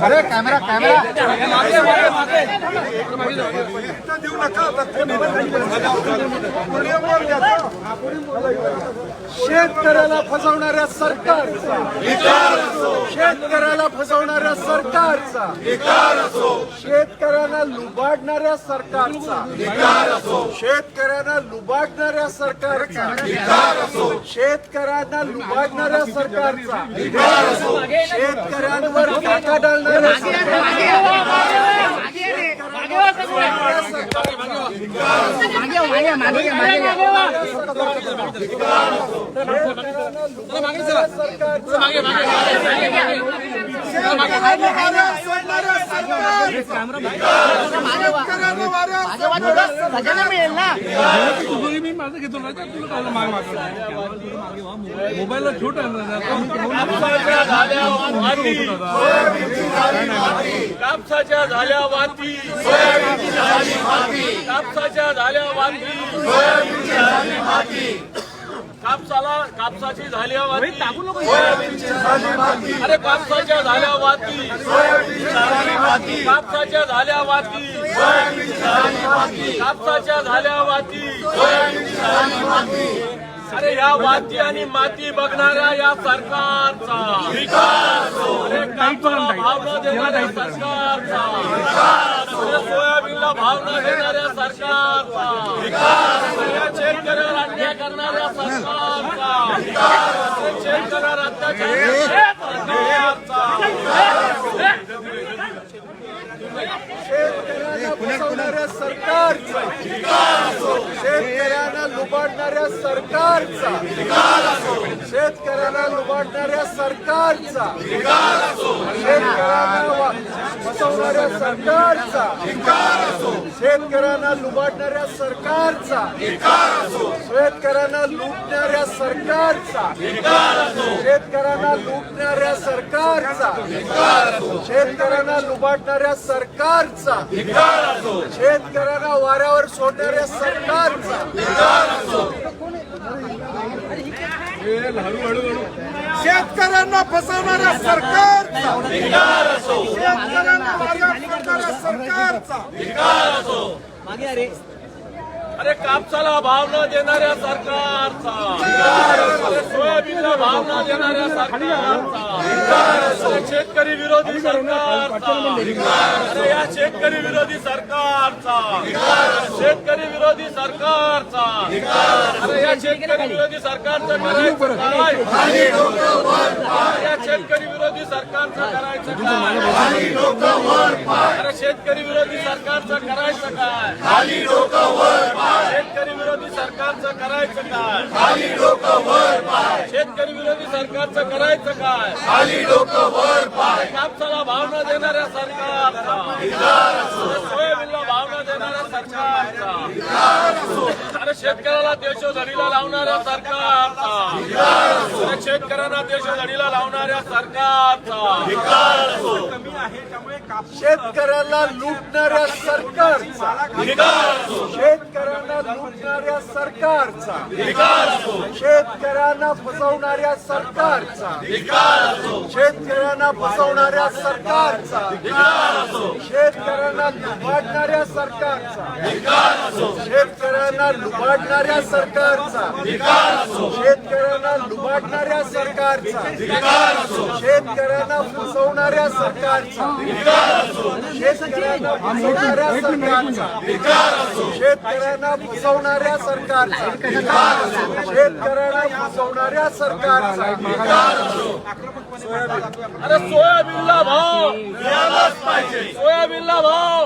अरे camera camera देऊ नका शेतकऱ्याला फसवणाऱ्या सरकार. शेतकऱ्याला फसवणाऱ्या सरकारचा. शेतकऱ्यांना लुबाडणाऱ्या सरकारचा. शेतकऱ्यांना लुबाडणाऱ्या सरकारचा. शेतकऱ्यांना लुबाडणाऱ्या सरकारचा. शेतकऱ्यांवर टाका डालणाऱ्या मिळेल ना मी माझं घेतो ना तुला काय मागे मागे मोबाईलला छोट आहे कापसाच्या झाल्या वाती कापसाच्या झाल्या वाती कापसाला कापसाची झाल्या वाती अरे कापसाच्या झाल्या वाती कापसाच्या झाल्या वाती कापसाच्या झाल्या वाती अरे या वाती आणि माती बघणाऱ्या या सरकारचा. अरे कापसाला भाव न देणाऱ्या सरकारचा. सोयाबीनला भाव न देणाऱ्या सरकारचा. अरे शेतकऱ्यावर अन्याय करणाऱ्या सरकारचा. अरे शेतकऱ्यावर अत्याचार सरकारचा शेतकऱ्यांना लुबाडणाऱ्या सरकारचा. शेतकऱ्यांना लुबाडणाऱ्या सरकारचा. शेतकऱ्यांना फसवणाऱ्या सरकारचा. शेतकऱ्यांना लुबाडणाऱ्या सरकारचा. शेतकऱ्यांना लुटणाऱ्या सरकारचा. शेतकऱ्यांना लुटणाऱ्या सरकारचा. शेतकऱ्यांना लुबाडणाऱ्या सरकारचा. शेतकऱ्यांना वाऱ्यावर सोडणाऱ्या सरकारचा. शेतकऱ्यांना फसवणाऱ्या सरकारचा. शेतकऱ्यांना मागे अरे. अरे कापसाला भाव न देणाऱ्या सरकारचा. अरे सोयाबीनला भाव न देणाऱ्या सरकारचा. शेतकरी विरोधी सरकारचा. अरे या शेतकरी विरोधी सरकारचा. शेतकरी विरोधी सरकारचा. अरे या शेतकरी विरोधी सरकारचं करायचं काय? या शेतकरी विरोधी सरकारचं करायचं काय? अरे शेतकरी विरोधी सरकारचं करायचं काय? शेतकरी विरोधी सरकारचं करायचं काय? खाली लोक वर पाय शेतकरी विरोधी सरकारचं करायचं काय? खाली लोक वर पाय कापसाला भाव न देणाऱ्या सरकारचा. सरकारचा अरे शेतकऱ्याला देशोधडीला लावणाऱ्या सरकारचा अरे शेतकऱ्यांना देशोधडीला लावणाऱ्या सरकारचा शेतकऱ्याला लुटणाऱ्या सरकारचा शेतकऱ्यांना लुटणाऱ्या सरकारचा. शेतकऱ्यांना फसवणाऱ्या सरकारचा. शेतकऱ्यांना फसवणाऱ्या सरकारचा. लुबाडणाऱ्या सरकारचा शेतकऱ्यांना लुबाडणाऱ्या सरकारचा. शेतकऱ्यांना लुबाडणाऱ्या सरकारचा. शेतकऱ्यांना फसवणाऱ्या सरकारचा. शेतकऱ्यांना फसवणाऱ्या सरकारचा. शेतकऱ्यांना फसवणाऱ्या सरकारचा. शेतकऱ्यांना फसवणाऱ्या सरकारचा. अरे सोयाबीनला भाव. मिळालाच पाहिजे. सोयाबीनला भाव.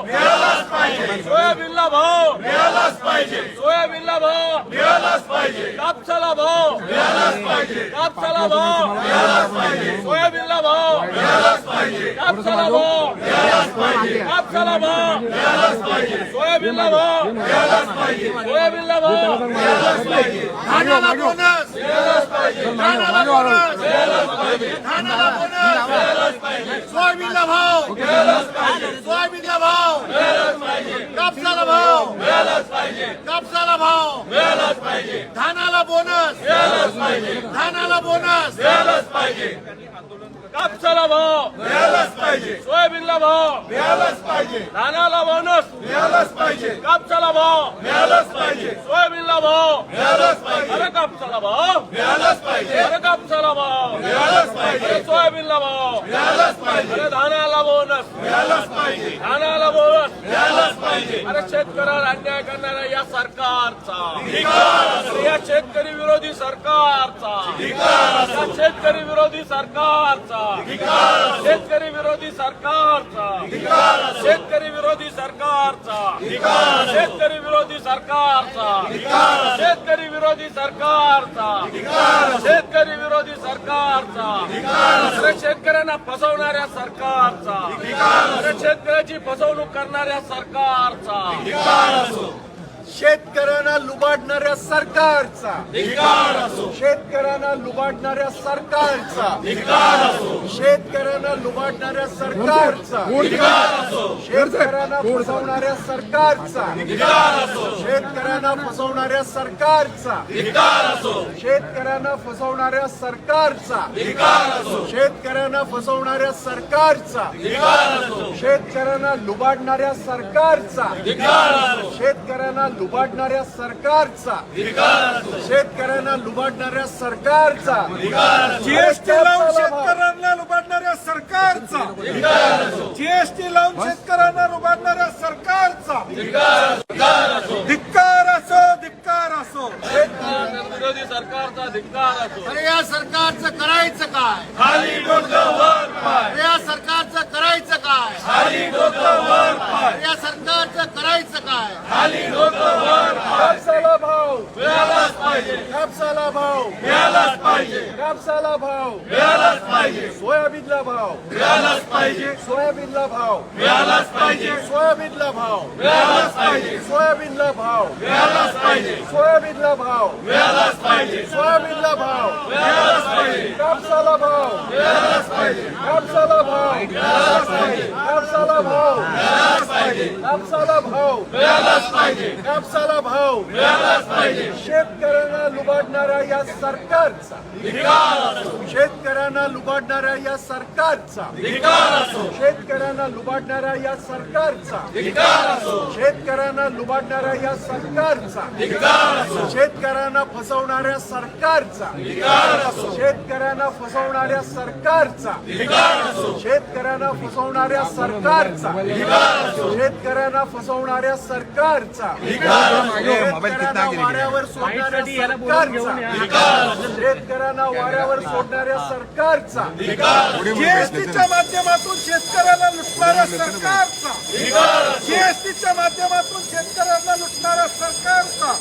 सोयाबीनला भाव मिळालाच पाहिजे सोयाबीनला भाव मिळालाच पाहिजे कापसाला भाव मिळालाच पाहिजे कापसाला भाव मिळालाच पाहिजे सोयाबीनला भाव मिळालाच पाहिजे कापसाला भाव मिळालाच पाहिजे कापसाला भाव मिळालाच पाहिजे सोयाबीनला भाव मिळालाच पाहिजे सोयाबीनला भाव मिळालाच पाहिजे धानाला बोनस मिळालाच पाहिजे धानाला बोनस मिळालाच पाहिजे धानाला बोनस मिळालाच पाहिजे सोयाबीनला भाव मिळालाच पाहिजे सोयाबीनला भाव मिळालाच पाहिजे कापसाला भाव मिळालाच पाहिजे कापसाला भाव मिळालाच पाहिजे धानाला बोनस मिळालाच पाहिजे धानाला बोनस मिळालाच पाहिजे कापसाला भाव मिळालाच पाहिजे सोयाबीनला भाव मिळालाच पाहिजे धानाला बोनस मिळालाच पाहिजे कापसाला भाव मिळालाच पाहिजे सोयाबीनला भाव मिळालाच पाहिजे अरे कापसाला भाव मिळालाच पाहिजे अरे कापसाला भाव मिळालाच पाहिजे सोयाबीनला भाव मिळालाच पाहिजे अरे धानाला बोनस मिळालाच पाहिजे धानाला बोनस अरे शेतकऱ्यावर अन्याय करणाऱ्या या सरकारचा. या शेतकरी विरोधी सरकारचा. या शेतकरी विरोधी सरकारचा. शेतकरी विरोधी सरकारचा. शेतकरी विरोधी सरकारचा. शेतकरी विरोधी सरकारचा. शेतकरी विरोधी सरकारचा. शेतकरी विरोधी सरकारचा. शेतकऱ्यांना फसवणाऱ्या सरकारचा. शेतकऱ्याची फसवणूक करणाऱ्या सरकारचा. शेतकऱ्यांना लुबाडणाऱ्या सरकारचा. शेतकऱ्यांना लुबाडणाऱ्या सरकारचा. शेतकऱ्यांना लुबाडणाऱ्या सरकारचा. शेतकऱ्यांना फसवणाऱ्या सरकारचा. शेतकऱ्यांना फसवणाऱ्या सरकारचा. शेतकऱ्यांना फसवणाऱ्या सरकारचा. शेतकऱ्यांना फसवणाऱ्या सरकारचा. शेतकऱ्यांना लुबाडणाऱ्या सरकारचा. शेतकऱ्यांना लुबाडणाऱ्या सरकारचा. शेतकऱ्यांना लुबाडणाऱ्या सरकारचा. जीएसटी लावून शेतकऱ्यांना लुबाडणाऱ्या सरकारचा. जीएसटी लावून शेतकऱ्यांना लुबाडणाऱ्या सरकारचा. धिक्कार असो धिक्कार असो. विरोधी सरकारचा धिक्कार असो. अरे या सरकारचं करायचं काय खाली डोकं वर पाय अरे या सरकारचं करायचं काय खाली डोकं वर पाय अरे या सरकारचं करायचं काय खाली डोकं वर पाय कापसाला भाव मिळालाच पाहिजे कापसाला भाव मिळालाच पाहिजे कापसाला भाव मिळालाच पाहिजे सोयाबीनला भाव मिळालाच पाहिजे सोयाबीनला भाव मिळालाच पाहिजे सोयाबीनला भाव मिळालाच पाहिजे सोयाबीनला भाव मिळालाच पाहिजे सोयाबीनला भाव मिळालाच पाहिजे सोयाबीनला भाव मिळालाच पाहिजे कापसाला भाव मिळालाच पाहिजे कापसाला भाव मिळालाच पाहिजे कापसाला भाव मिळालाच पाहिजे कापसाला भाव मिळालाच पाहिजे कापसाला भाव मिळालाच पाहिजे शेतकऱ्यांना लुबाडणाऱ्या या सरकारचा. शेतकऱ्यांना लुबाडणाऱ्या या सरकारचा. शेतकऱ्यांना लुबाडणाऱ्या या सरकारचा. शेतकऱ्यांना लुबाडणाऱ्या या सरकारचा. शेतकऱ्यांना फसवणाऱ्या सरकारचा. शेतकऱ्यांना फसवणाऱ्या सरकारचा. शेतकऱ्यांना फसवणाऱ्या सरकारचा. शेतकऱ्यांना फसवणाऱ्या सरकारचा. वाऱ्यावर शेतकऱ्यांना वाऱ्यावर जीएसटीच्या माध्यमातून शेतकऱ्यांना लुटणाऱ्या सरकारचा. जीएसटीच्या माध्यमातून शेतकऱ्यांना लुटणाऱ्या सरकारचा.